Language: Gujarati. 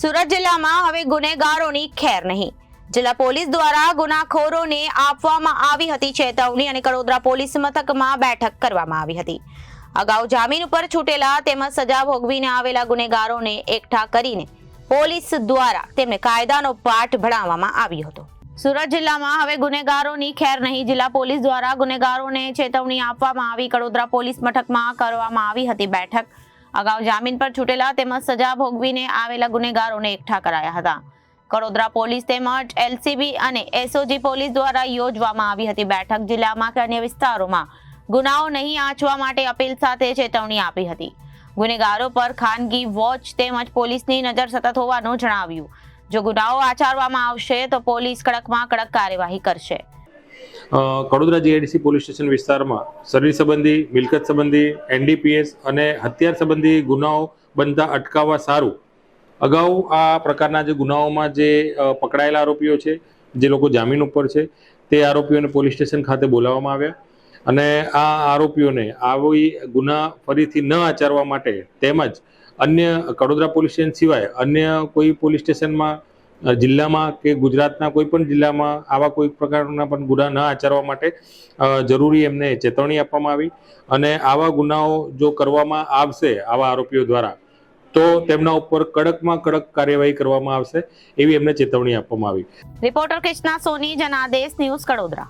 સુરત જિલ્લામાં હવે ગુનેગારોની ખેર નહીં. જિલ્લા પોલીસ દ્વારા ગુનાખોરોને આપવામાં આવી હતી ચેતવણી અને કડોદરા પોલીસ મથકમાં બેઠક કરવામાં આવી હતી. અગાઉ જામીન ઉપર છૂટેલા તેમજ સજા ભોગવીને આવેલા ગુનેગારોને એકઠા કરીને પોલીસ દ્વારા તેમને કાયદાનો પાઠ ભણાવવામાં આવ્યો હતો. સુરત જિલ્લામાં હવે ગુનેગારોની ખેર નહીં. જિલ્લા પોલીસ દ્વારા ગુનેગારોને ચેતવણી આપવામાં આવી. કડોદરા પોલીસ મથકમાં કરવામાં આવી હતી બેઠક. અગાઉ જામીન પર છૂટેલા તેમજ સજા ભોગવીને આવેલા ગુનેગારોને એકઠા કરાયા હતા. કડોદરા પોલીસ તેમજ એલસીબી અને એસઓજી પોલીસ દ્વારા યોજવામાં આવી હતી બેઠક જિલ્લામાં કે અન્ય વિસ્તારોમાં. ગુનાઓ નહીં આંચવા માટે અપીલ સાથે ચેતવણી આપી હતી. ગુનેગારો પર ખાનગી વોચ તેમજ પોલીસની નજર સતત હોવાનું જણાવ્યું. જો ગુનાઓ આચરવામાં આવશે તો પોલીસ કડકમાં કડક કાર્યવાહી કરશે. કડોદરા જીઆઈડીસી પોલીસ સ્ટેશન વિસ્તારમાં શરીર સંબંધી, મિલકત સંબંધી એનડીપીએસ અને હત્યાર સંબંધી ગુનાઓ બનતા અટકાવવા સારું. અગાઉ આ પ્રકારના જે ગુનાઓમાં જે પકડાયેલા આરોપીઓ છે, જે લોકો જામીન ઉપર છે, તે આરોપીઓને પોલીસ સ્ટેશન ખાતે બોલાવવામાં આવ્યા. અને આ આરોપીઓને આવી ગુના ફરીથી ન આચરવા માટે તેમજ અન્ય, કડોદરા પોલીસ સ્ટેશન સિવાય અન્ય કોઈ પોલીસ સ્ટેશનમાં જિલ્લામાં કે ગુજરાતના કોઈ પણ જિલ્લામાં આવા કોઈ પ્રકારના પણ ગુના ન આચરવા માટે જરૂરી એમને ચેતવણી આપવામાં આવી અને આવા ગુનાઓ જો કરવામાં આવશે, આવા આરોપીઓ દ્વારા, તો તેમના ઉપર કડકમાં કડક કાર્યવાહી કરવામાં આવશે એવી એમને ચેતવણી આપવામાં આવી. Reporter Krishna Soni, Janadesh news, Kadodara.